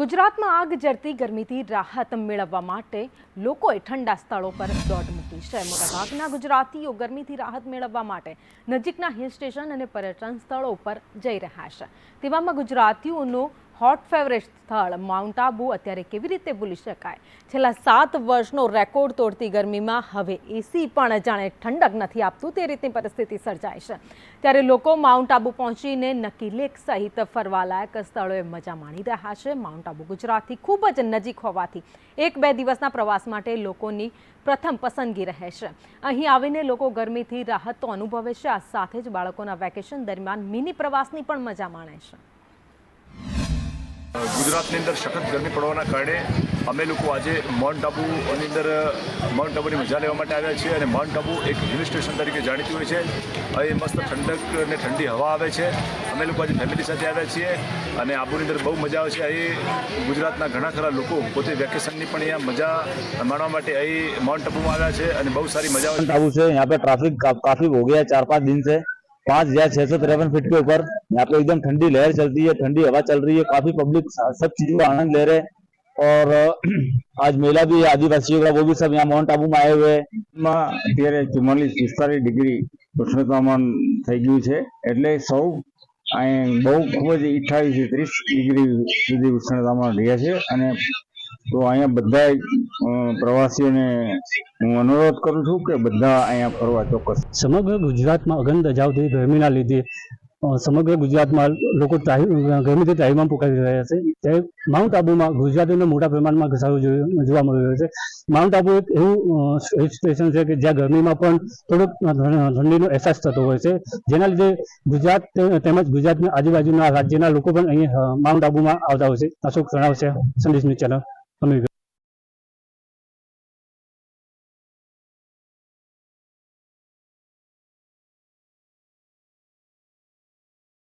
ગુજરાતમાં આગ જરતી ગરમીથી રાહત મેળવવા માટે લોકોએ ઠંડા સ્થળો પર દોડ મૂકી. છે મોટાભાગના ગુજરાતીઓ ગરમીથી રાહત મેળવવા માટે નજીકના હિલ સ્ટેશન અને પર્યટન સ્થળો પર જઈ રહ્યા છે. તેવામાં ગુજરાતીઓનું હોટ ફેવરેટ સ્થળ માઉન્ટ આબુ અત્યારે કેવી રીતે ભૂલી શકાય? છેલ્લા સાત વર્ષનો રેકોર્ડ તોડતી ગરમીમાં હવે એસી પણ જાણે ઠંડક નથી આપતું તે રીતની પરિસ્થિતિ સર્જાય છે. ત્યારે લોકો માઉન્ટ આબુ પહોંચીને નકી લેક સહિત ફરવાલાયક સ્થળોએ મજા માણી રહ્યા છે. માઉન્ટ આબુ ગુજરાતથી ખૂબ જ નજીક હોવાથી એક બે દિવસના પ્રવાસ માટે લોકોની પ્રથમ પસંદગી રહે છે. અહીં આવીને લોકો ગરમીથી રાહત તો અનુભવે છે. આ સાથે જ બાળકોના વેકેશન દરમિયાન મિની પ્રવાસની પણ મજા માણે છે. ગુજરાતની અંદર સખત ગરમી પડવાના કારણે અમે લોકો આજે માઉન્ટ આબુની અંદર માઉન્ટ આબુની મજા લેવા માટે આવ્યા છીએ અને માઉન્ટ આબુ એક હિલ સ્ટેશન તરીકે જાણીતું હોય છે. અહીં મસ્ત ઠંડક અને ઠંડી હવા આવે છે. અમે લોકો આજે ફેમિલી સાથે આવ્યા છીએ અને આબુની અંદર બહુ મજા આવે છે. અહીં ગુજરાતના ઘણા ખરા લોકો પોતે વેકેશનની પણ અહીંયા મજા માણવા માટે અહીં માઉન્ટ આબુમાં આવ્યા છે અને બહુ સારી મજા આવે છે. આબુ છે, અહીંયા પર ટ્રાફિક કાફી હો ચાર પાંચ દિન છે. पाँच हजार छह सौ तिरपन फीट के ऊपर यहाँ पे एकदम ठंडी लहर चलती है ठंडी हवा चल रही है काफी पब्लिक सब चीजों का आनंद ले रहे हैं और अ, आज मेला भी है आदिवासियों का वो भी सब यहाँ माउंट आबू में आए हुए हैं માં અત્યારે ચુમ્માલીસ પિસ્તાલીસ ડિગ્રી ઉષ્ણતામાન થઈ ગયું છે એટલે સૌ અહીં બહુ ખૂબ જ અઠ્ઠાવીસ થી ત્રીસ ડિગ્રી સુધી ઉષ્ણતામાન રહ્યા છે અને તો અહીંયા બધા પ્રવાસીઓને હું અનુરોધ કરું છું કે બધા અહીંયા ફરવા ચોક્કસ. સમગ્ર ગુજરાતમાં અગન દજાવતી ગરમીના લીધે સમગ્ર ગુજરાતમાં લોકો ગરમીથી ત્રાહીમામ પુકારી રહ્યા છે. ત્યારે માઉન્ટ આબુમાં ગુજરાતીઓને મોટા પ્રમાણમાં ઘસારો જોવા મળી રહ્યો છે. માઉન્ટ આબુ એક એવું હિલ સ્ટેશન છે કે જ્યાં ગરમીમાં પણ થોડોક ઠંડીનો અહેસાસ થતો હોય છે. જેના લીધે ગુજરાત તેમજ ગુજરાતના આજુબાજુના રાજ્યના લોકો પણ અહીં અ, માઉન્ટ આબુમાં આવતા હોય છે. અશોક પ્રણાવ છે. સંદેશ ન્યૂઝ ચેનલ. amiga